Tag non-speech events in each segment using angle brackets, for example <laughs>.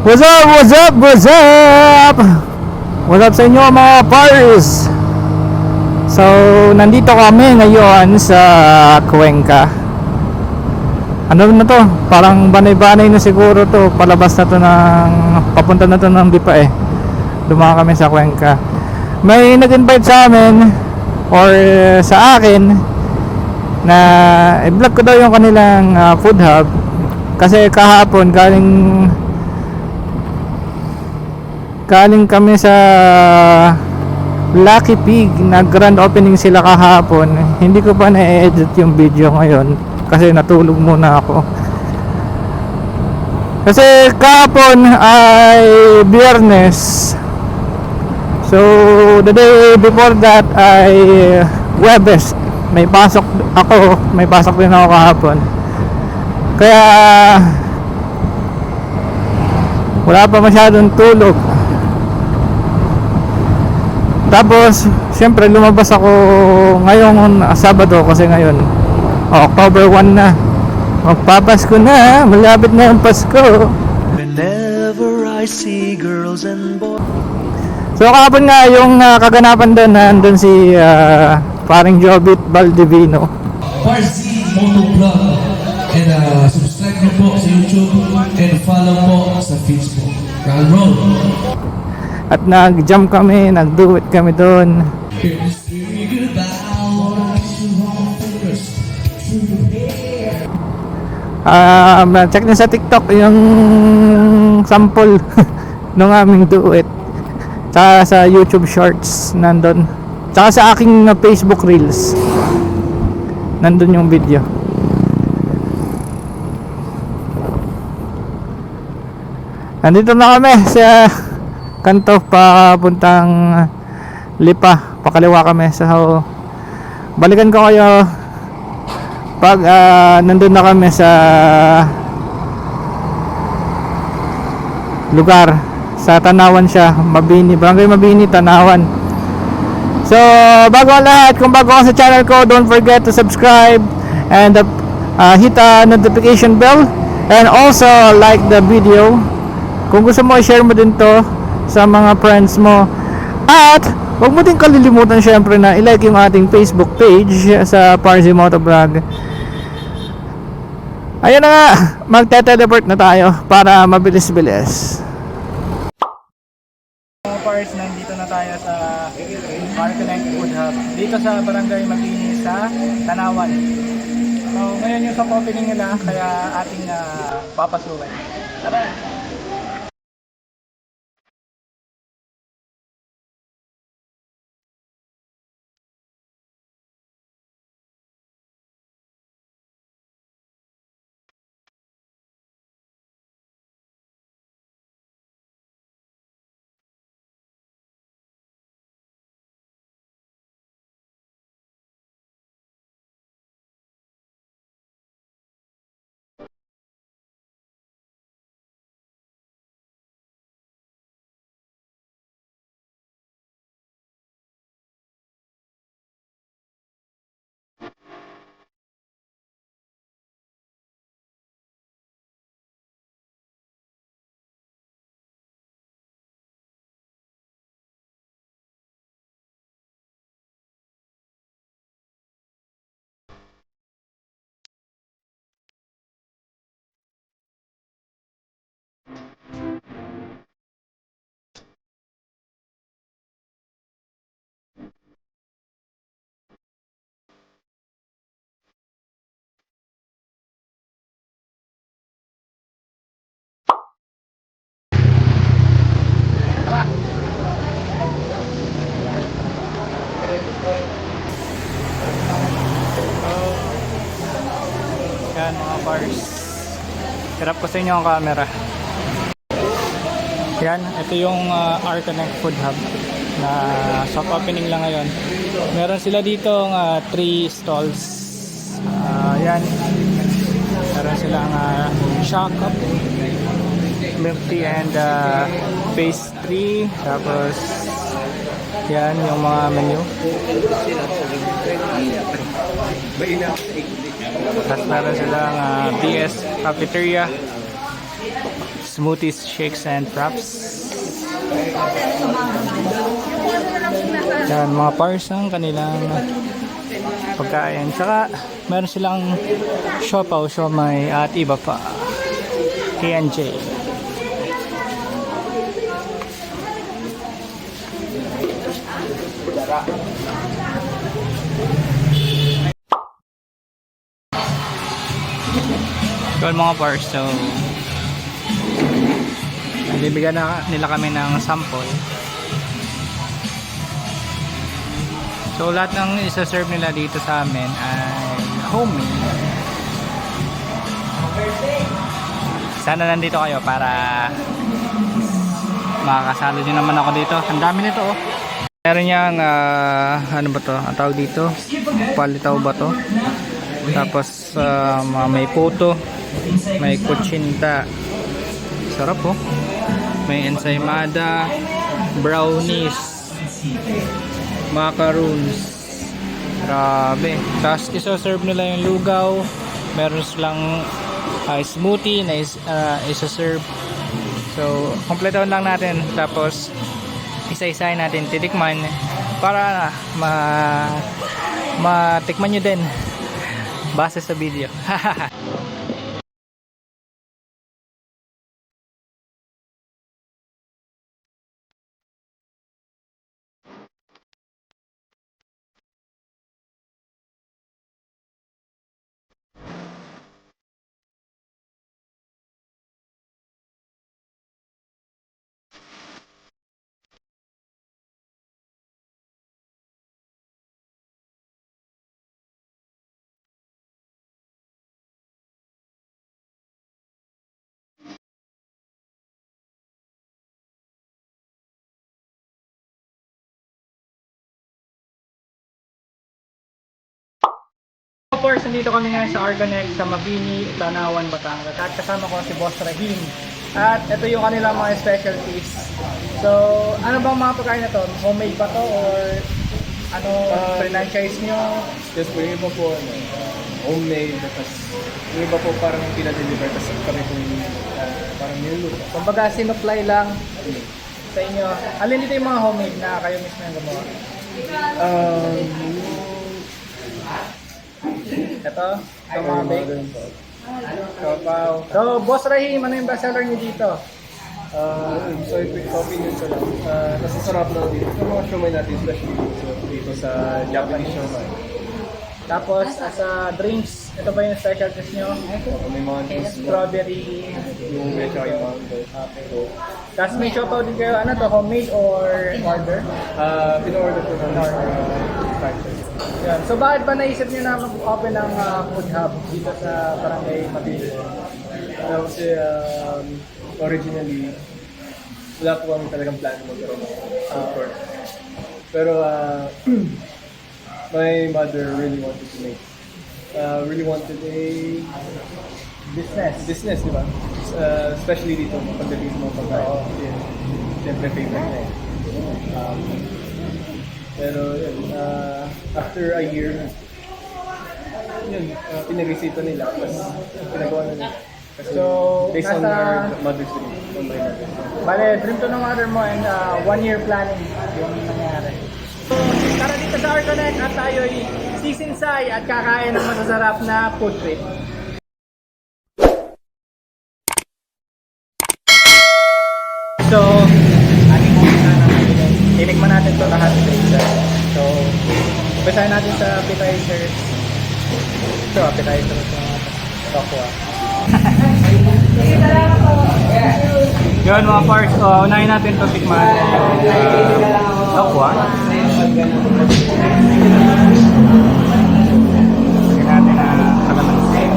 What's up, what's up, what's up? What's up sa inyo mga pars? So, nandito kami ngayon sa Cuenca. Ano na to? Parang banay-banay na siguro to. Palabas na to ng... Papunta na to ng Dipa eh. Dumaan kami sa Cuenca. May nag-invite sa amin or sa akin na i-vlog ko daw yung kanilang uh, food hub kasi kahapon galing galing kami sa Lucky Pig. Na grand opening sila kahapon. Hindi ko pa na-edit yung video ngayon kasi natulog muna ako. Kasi kahapon ay biyernes. So the day before that ay Webes. May pasok ako. May pasok din ako kahapon. Kaya wala pa masyadong tulog tapos siyempre lumabas ako ngayong ah, Sabado kasi ngayon October 1 na magpapasko na malapit na yung Pasko Whenever I see girls and boys So kahapon nga yung uh, kaganapan doon nandun si ah, paring Jobit Baldivino Parsi Moto Vlog. And uh, subscribe nyo po sa YouTube and follow po sa Facebook. And roll. At nag-jump kami, nag-duet kami doon. Um, check nyo sa TikTok yung sample <laughs> ng aming duet. Tsaka sa YouTube Shorts nandun. Tsaka sa aking uh, Facebook Reels. Nandun yung video. Nandito na kami sa kanto papuntang Lipa. Pakaliwa kami. So, balikan ko kayo pag ah, nandun na kami sa lugar sa Tanawan siya Mabini, Barangay Mabini, Tanawan so bago ang lahat kung bago ka sa channel ko don't forget to subscribe and uh, uh, hit the notification bell and also like the video kung gusto mo i-share mo din to sa mga friends mo at huwag mo din kalilimutan syempre na i-like yung ating Facebook page sa Parsi Motovlog Ayun na nga, magte-teleport na tayo para mabilis-bilis. Mga pars, nandito na tayo sa Parkinang Food Hub. Dito sa Barangay Mabini sa Tanawan. So, ngayon yung soft opening nila, kaya ating uh, papasukin. Tara! Sa inyo ang camera. Yan, ito yung uh, R-Connect Food Hub na soft opening lang ngayon. Meron sila dito uh, 3 stalls. Ah, yan. Meron silang uh, shock up, milk tea and uh, pastry. Tapos yan yung mga menu. Tapos meron silang ah, BS Cafeteria. Smoothies, shakes, and wraps. Yan, mga pars ang kanilang pagkain. Tsaka, meron silang siopaw, siomay, at iba pa. K&J. Yun mga pars, so bibigyan na nila kami ng sample. So lahat ng isa-serve nila dito sa amin ay homemade. Sana nandito kayo para makakasalo din naman ako dito. Ang dami nito oh. Meron niyang ah, ano ba to? Ang tawag dito? Palitaw ba to? Tapos mga may puto, may kutsinta. Sarap oh. May ensaymada, brownies, macaroons. Grabe. Tapos isa-serve nila yung lugaw. Meron silang ah, smoothie na is, ah, isa-serve. So, kompleto lang natin. Tapos, isa-isahin natin titikman para ma matikman nyo din base sa video. <laughs> Course, nandito kami ngayon sa Argonex sa Mabini, Tanawan, Batangas. At kasama ko si Boss Rahim. At ito yung kanilang mga specialties. So, ano bang mga pagkain na to? Homemade ba to or ano, Ah, franchise nyo? Yes po, yung iba po, ano, homemade, tapos yung iba po parang pinadeliver, tapos kami po yung ah, parang niluluto. Kumbaga, sinupply lang sa inyo. Alin dito yung mga homemade na kayo mismo yung gumawa? Um, Ito, ito mga bake. Kapaw. So, Boss Rahim, ano yung bestseller nyo dito? Ah, yun, so quick coffee nyo sa lang. Ah, Tapos sarap na dito. Sa mga shumay natin, especially dito, dito sa Japanese shumay. Tapos, as a drinks, ito ba yung specialties nyo? May mga juice, Strawberry. yung medyo yung mango. Okay. Tapos may siopaw din kayo, ano to, homemade or order? Ah, pin-order po namin sa franchise. Yan. So bakit ba naisip nyo na mag-open ng ah, food hub dito sa Barangay Mabini? Ano kasi um, originally, wala po kami talagang plan magkaroon ng court. Pero uh, <clears throat> my mother really wanted to make, uh, really wanted a Business. business, di ba? Uh, especially dito, pagdating sa mga pagkain. Yun, Siyempre favorite na eh. Um, pero yun, uh, after a year, yun, uh, pinarisita nila. Tapos pinagawa na nila. Kasi So, based on nasa- her mother's dream. On my mother's dream. Bale, dream to ng mother mo and ah, one year planning yung nangyari. So, tara dito sa Arconet at tayo'y sisinsay at kakain ng masasarap na food trip. So, ating umpisa na natin. Tinikman natin to lahat So, umpisa natin sa appetizers. Ito, appetizer ito. Tokwa. Yun mga parts, oh, unahin natin ito tikman. Uh, tokwa. Lagyan natin na kalamunding.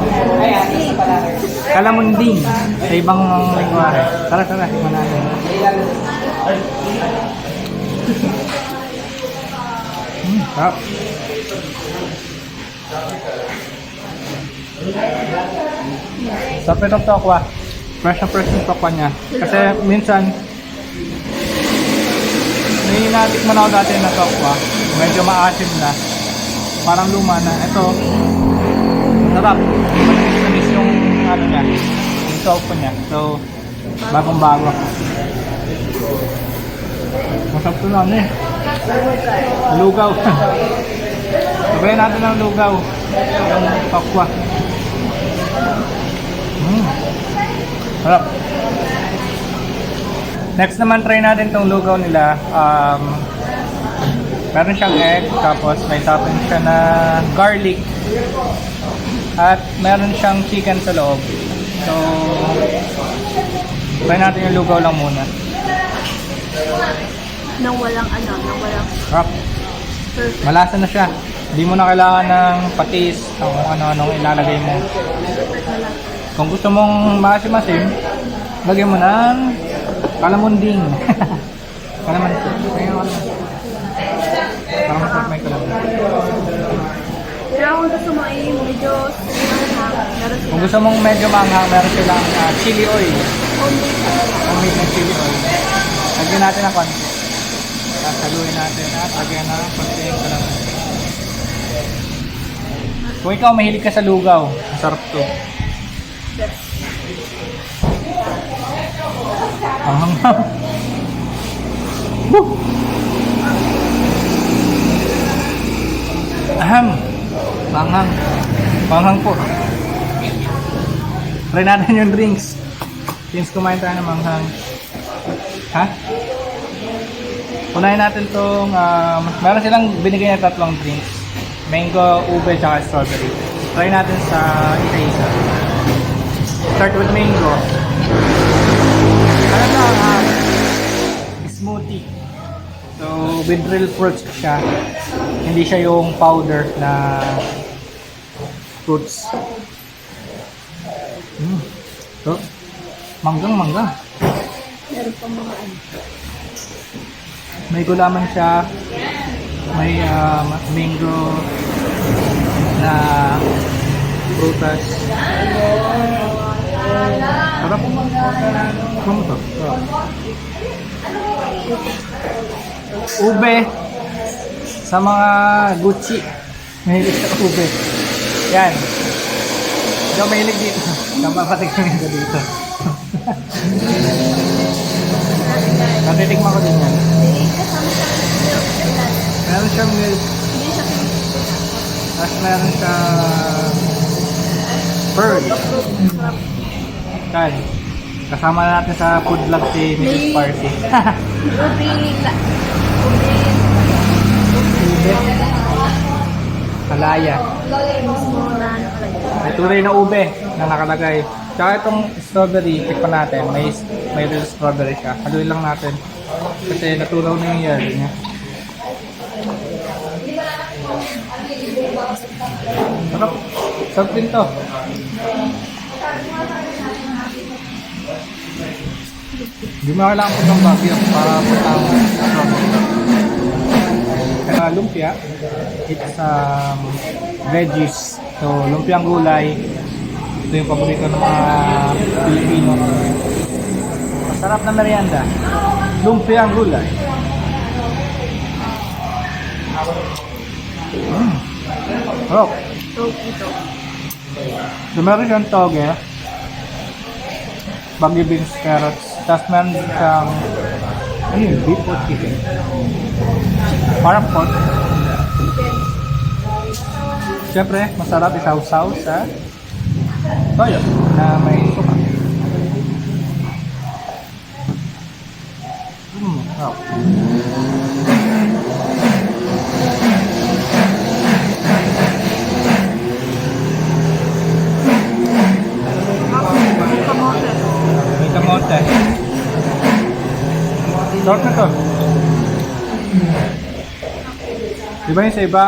Kalamunding sa ibang lingwahe. Tara, tara, tikman natin. Hmm, sarap. Sarap itong tokwa. Fresh fresh yung niya. Kasi minsan, may natikman ako dati na tokwa. Medyo maasim na. Parang luma na. Ito, sarap. Matamis yung ano niya, yung niya. So, Bagong bago. Masarap to ano eh. Lugaw. <laughs> Sabayan natin ng lugaw. Yung pakwa. Mm. Sarap. Next naman try natin tong lugaw nila. Um, meron siyang egg, tapos may topping siya na garlic. At meron siyang chicken sa loob. So, try natin yung lugaw lang muna. Nang walang ano, nang walang Sarap. perfect. Malasa na siya. Hindi mo na kailangan ng patis o kung ano-anong ilalagay mo. Kung gusto mong maasim-asim, lagyan mo ng kalamunding. <laughs> kalamunding. Ayun, ano. Parang masarap may kalamunding. Pero kung gusto mo ay medyo Kung gusto mong medyo manghang, meron silang ah, chili oil. Homemade na chili oil. Lagyan natin ng konti. Sasaluin natin at lagyan na ng konti yung kalamunding. Kung ikaw mahilig ka sa lugaw, masarap to. Ang hanghang. Woo! Aham. Manghang. Manghang po. Try natin yung drinks. Since kumain tayo ng manghang. Ha? Unahin natin tong, um, meron silang binigay na tatlong drinks. Mango, ube, tsaka strawberry. Try natin sa isa-isa. Start with mango. Ano na, um, smoothie. So, with real fruits siya. Hindi siya yung powder na fruits. Mm. So, manggang mangga. Meron pa mga ano. May gulaman siya. May um, mango na prutas. Sarap. Ano to? Ube. Sa mga Gucci. Mahilig sa ube. Yan. Ako mahilig dito. Napapatignan ko dito. Natitikman ko din yan. Meron siyang milk. Tapos meron siyang pearl. Kan. Kasama na natin sa food vlog si Mrs. Party. <laughs> Ube. Kalaya. May tunay na ube na nakalagay. Tsaka itong strawberry, tikpan natin. May, may strawberry siya. Haluin lang natin. Kasi natunaw na yung yellow niya. Sarap. Sarap din to. Hindi mo kailangan po ng bagyo para putang strawberry. Kaya lumpia, it's um, veggies. So, lumpia ang gulay. Ito yung paborito ng mga Pilipino. Masarap na merienda. Lumpia ang gulay. Mm. Oh, So, meron toge. Bagyo beans, carrots. Tapos meron siyang ano yun, beef or chicken? Parang pork. Siyempre, masarap isaw-saw sa toyo na may Kamote. May kamote. Sarap na to. Di ba yung sa iba,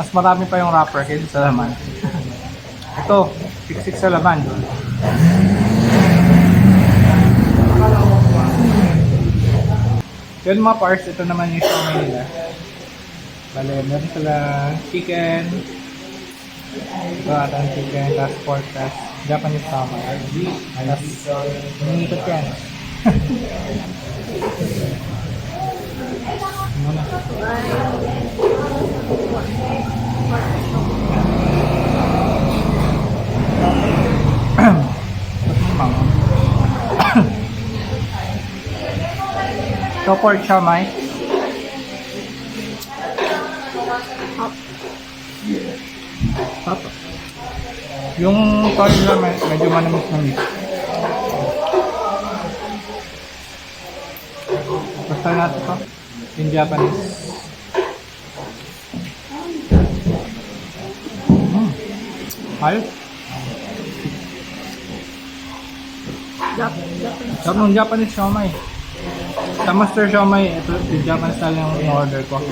mas marami pa yung wrapper kaysa sa laman. <laughs> Ito, siksik sa laman. Yun mga parts, ito naman yung siomay nila. Bale, meron sila chicken, ito ata ang chicken, tapos pork, tapos Japanese tama. Tapos, nangiikot yan. <laughs> Muna. Ito pork siomay. Papa. Yung pork siomay, medyo manamis-namis. Basta natin to. In Japanese. Mm. Ayos. Ng Japanese siomay. Sa Master Siomay, ito yung Japanese style yung in-order ko.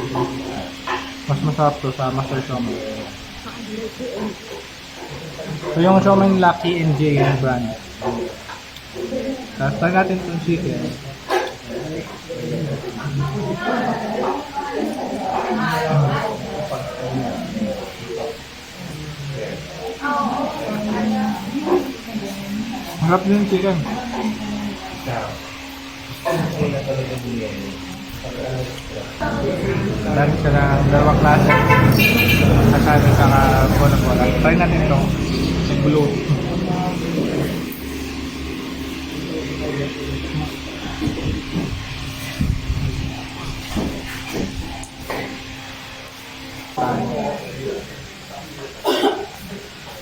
Mas masarap to sa Master Siomay. So yung siomay ng Lucky and J yung brand. Tapos natin itong chicken. Harap din chicken. Dami siya ng dalawang klase. Kasado sa bola-bola. Try natin ito. Yung blue.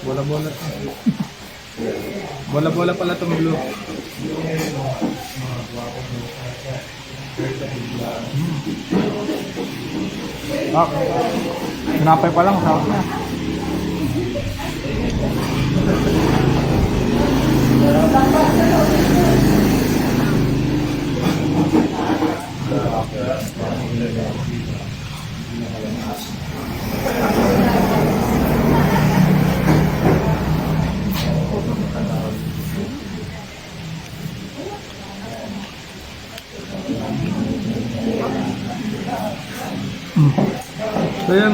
Bola-bola. Bola-bola pala itong blue. Ah, sinapay pa lang, sarap na.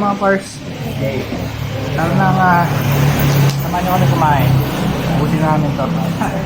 Mga parts. Lalo na nga, samahan nyo kami kumain. Ubusin namin to. <laughs>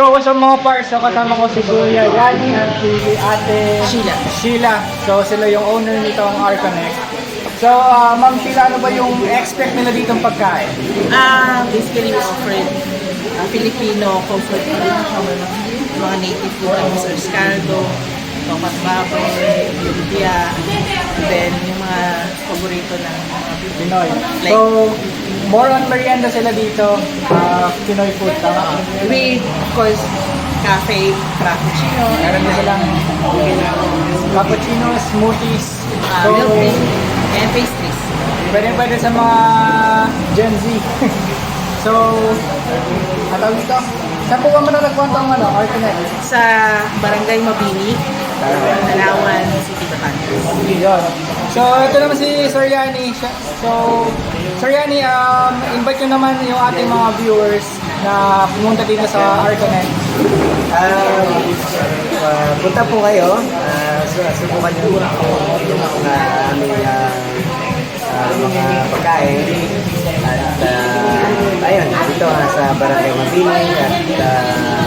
Yo, what's up mga parts? So kasama ko si Kuya Yani at si Ate Sheila. Sheila. So sila yung owner nitong R-Connect. So, ah, Ma'am Sheila, ano ba yung expect nila dito ng pagkain? Ah, basically we offered uh, Filipino comfort food, mga, native food, ang sa escargo, tomat baboy, lumpia, then yung mga paborito ng mga Pinoy. So, more on merienda sila dito. ah, Pinoy food. Tama. With, of course, cafe, frappuccino, Meron din silang cappuccino, smoothies. uh, So, milk tea, and pastries. pwede pwede sa mga Gen Z. <laughs> so, atawag dito. Saan po ba matatagpuan tong ano, R-Connect? Sa Barangay Mabini, Dalawan, City, Batangas. Yun. So, ito naman si Sir Yani. So, Sir Yani, um, invite nyo naman yung ating mga viewers na pumunta dito sa R-Connect. Ah, ah, punta po kayo. Uh, subukan niyo po yung mga aming ah, ah, mga pagkain. At ah, ayun, dito ah, sa Barangay Mabini at ah,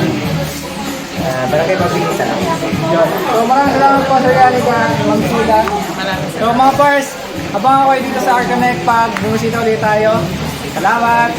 ah, Barangay Mabini sa Yun. So, maraming salamat po Sir Yani ka, Ma'am Sheila. Maraming So, mga pars, abangan ko kayo dito sa R-Connect pag bumisita ulit tayo. Salamat!